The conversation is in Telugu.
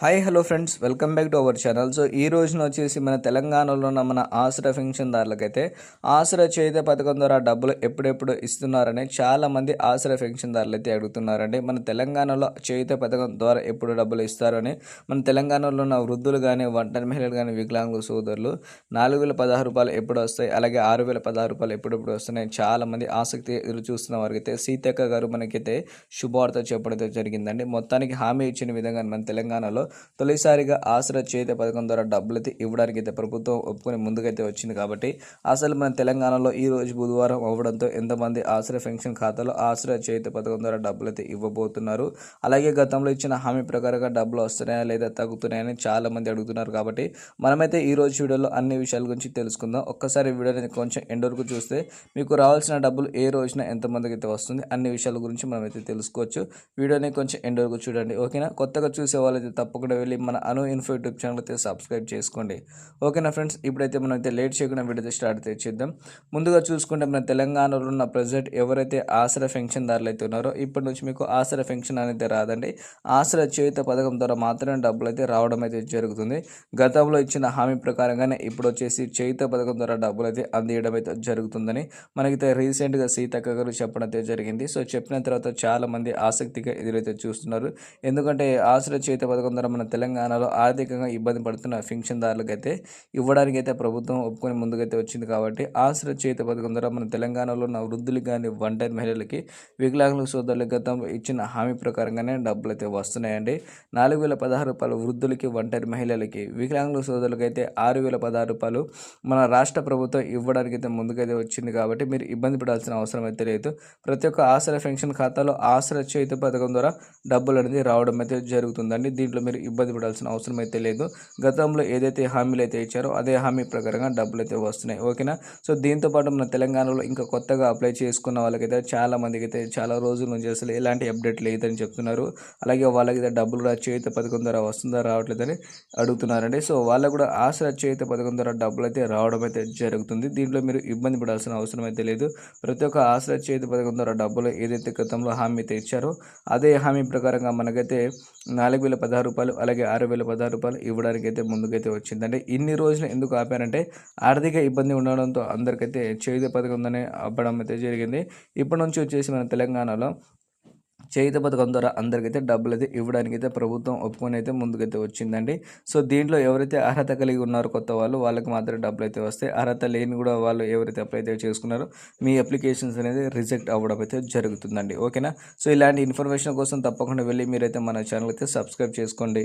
Hi hello friends welcome back to our channel so ఈ రోజున వచ్చేసి మన తెలంగాణలో ఉన్న మన ఆసరా పెన్షన్దారులకైతే ఆసరా చేత పథకం ద్వారా డబ్బులు ఎప్పుడెప్పుడు ఇస్తున్నారని చాలా మంది ఆసరా పెన్షన్దారులు అయితే అడుగుతున్నారండి. మన తెలంగాణలో చేత పథకం ద్వారా ఎప్పుడు డబ్బులు ఇస్తారని మన తెలంగాణలో ఉన్న వృద్ధులు కానీ ఒంటరి మహిళలు కానీ వికలాంగుల సోదరులు నాలుగు వేల పదహారు రూపాయలు ఎప్పుడు వస్తాయి? అలాగే ఆరు వేల పదహారు రూపాయలు ఎప్పుడెప్పుడు వస్తున్నాయి? చాలామంది ఆసక్తి ఎదురు చూస్తున్న వారికైతే సీతక్క గారు మనకైతే శుభవార్త చెప్పడం జరిగిందండి. మొత్తానికి హామీ ఇచ్చిన విధంగా మన తెలంగాణలో తొలిసారిగా ఆసరా చేత పథకం ద్వారా డబ్బులు అయితే ఇవ్వడానికి అయితే ప్రభుత్వం ఒప్పుకొని ముందుకైతే వచ్చింది కాబట్టి అసలు మన తెలంగాణలో ఈ రోజు బుధవారం అవ్వడంతో ఎంతమంది ఆసరా పెన్షన్ ఖాతాలో ఆసరా చేత పథకం ద్వారా డబ్బులు అయితే ఇవ్వబోతున్నారు. అలాగే గతంలో ఇచ్చిన హామీ ప్రకారంగా డబ్బులు వస్తున్నాయా లేదా తగ్గుతున్నాయని చాలా మంది అడుగుతున్నారు కాబట్టి మనమైతే ఈ రోజు వీడియోలో అన్ని విషయాల గురించి తెలుసుకుందాం. ఒక్కసారి వీడియోని కొంచెం ఎండ్ వరకు చూస్తే మీకు రావాల్సిన డబ్బులు ఏ రోజున ఎంతమందికి అయితే వస్తుంది అన్ని విషయాల గురించి మనమైతే తెలుసుకోవచ్చు. వీడియోని కొంచెం ఎండ్ వరకు చూడండి. ఓకేనా? కొత్తగా చూసే వాళ్ళైతే తప్పకుండా వెళ్ళి మన అను ఇన్ఫో యూట్యూబ్ ఛానల్ అయితే సబ్స్క్రైబ్ చేసుకోండి. ఓకేనా ఫ్రెండ్స్? ఇప్పుడైతే మనం అయితే లేట్ చేయకుండా వీడియో స్టార్ట్ అయితే చేద్దాం. ముందుగా చూసుకుంటే మన తెలంగాణలో ఉన్న ప్రజెంట్ ఎవరైతే ఆసరా పెన్షన్దారులు అయితే ఉన్నారో ఇప్పటి నుంచి మీకు ఆసరా పెన్షన్ అనేది రాదండి. ఆసరా చేయుత పథకం ద్వారా మాత్రమే డబ్బులు అయితే రావడం అయితే జరుగుతుంది. గతంలో ఇచ్చిన హామీ ప్రకారంగానే ఇప్పుడు వచ్చేసి చేయుత పథకం ద్వారా డబ్బులు అయితే అందియడం అయితే జరుగుతుందని మనకైతే రీసెంట్గా సీతక్క గారు చెప్పడం అయితే జరిగింది. సో చెప్పిన తర్వాత చాలా మంది ఆసక్తిగా ఎదురైతే చూస్తున్నారు. ఎందుకంటే ఆసరా చేయుత పథకం ద్వారా మన తెలంగాణలో ఆర్థికంగా ఇబ్బంది పడుతున్న పెన్షన్దారులకు అయితే ఇవ్వడానికి అయితే ప్రభుత్వం ఒప్పుకొని ముందుకైతే వచ్చింది కాబట్టి ఆశ్ర చేత పథకం ద్వారా మన తెలంగాణలో ఉన్న వృద్ధులకి కానీ వంటరి మహిళలకి వికలాంగుల సోదరులకు గతంలో ఇచ్చిన హామీ ప్రకారంగానే డబ్బులు అయితే వస్తున్నాయండి. నాలుగు వేల పదహారు రూపాయలు వృద్ధులకి ఒంటరి మహిళలకి వికలాంగుల సోదరులకు అయితే ఆరు వేల పదహారు రూపాయలు మన రాష్ట్ర ప్రభుత్వం ఇవ్వడానికి అయితే ముందుకైతే వచ్చింది కాబట్టి మీరు ఇబ్బంది పడాల్సిన అవసరం అయితే లేదు. ప్రతి ఒక్క ఆశ్రయ పెన్షన్ ఖాతాలో ఆసరా చేయుత పథకం ద్వారా డబ్బులు అనేది రావడం అయితే జరుగుతుందండి. దీంట్లో మీరు ఇబ్బంది పడాల్సిన అవసరం అయితే లేదు. గతంలో ఏదైతే హామీలు అయితే ఇచ్చారో అదే హామీ ప్రకారంగా డబ్బులు అయితే వస్తున్నాయి. ఓకేనా? సో దీంతో పాటు మన తెలంగాణలో ఇంకా కొత్తగా అప్లై చేసుకున్న వాళ్ళకైతే చాలా మందికి అయితే చాలా రోజుల నుంచి అసలు ఎలాంటి అప్డేట్ లేదని చెప్తున్నారు. అలాగే వాళ్ళకైతే డబ్బులు కూడా చేయుత పథకం ద్వారా వస్తుందా రావట్లేదని అడుగుతున్నారండి. సో వాళ్ళకు కూడా ఆసరా చేయుత పథకం ద్వారా డబ్బులు అయితే రావడం అయితే జరుగుతుంది. దీంట్లో మీరు ఇబ్బంది పడాల్సిన అవసరం అయితే లేదు. ప్రతి ఒక్క ఆసరా చేయుత పథకం ద్వారా డబ్బులు ఏదైతే గతంలో హామీ అయితే ఇచ్చారో అదే హామీ ప్రకారంగా మనకైతే నాలుగు వేల పదహారు రూపాయలు అలాగే ఆరు వేల పదహారు రూపాయలు ఇవ్వడానికి అయితే ముందుకైతే వచ్చిందంటే ఇన్ని రోజులు ఎందుకు ఆపారంటే ఆర్థిక ఇబ్బంది ఉండడంతో అందరికైతే చేయుత పథకం ఉందని అవ్వడం అయితే జరిగింది. ఇప్పటి నుంచి వచ్చేసి మన తెలంగాణలో చేయుత పథకం ద్వారా అందరికైతే డబ్బులు అయితే ఇవ్వడానికి అయితే ప్రభుత్వం ఒప్పుకొని అయితే ముందుకైతే వచ్చిందండి. సో దీంట్లో ఎవరైతే అర్హత కలిగి ఉన్నారో కొత్త వాళ్ళు వాళ్ళకి మాత్రమే డబ్బులు అయితే వస్తాయి. అర్హత లేని కూడా వాళ్ళు ఎవరైతే అప్లై అయితే చేసుకున్నారో మీ అప్లికేషన్స్ అనేది రిజెక్ట్ అవ్వడం అయితే జరుగుతుందండి. ఓకేనా? సో ఇలాంటి ఇన్ఫర్మేషన్ కోసం తప్పకుండా వెళ్ళి మీరైతే మన ఛానల్ అయితే సబ్స్క్రైబ్ చేసుకోండి.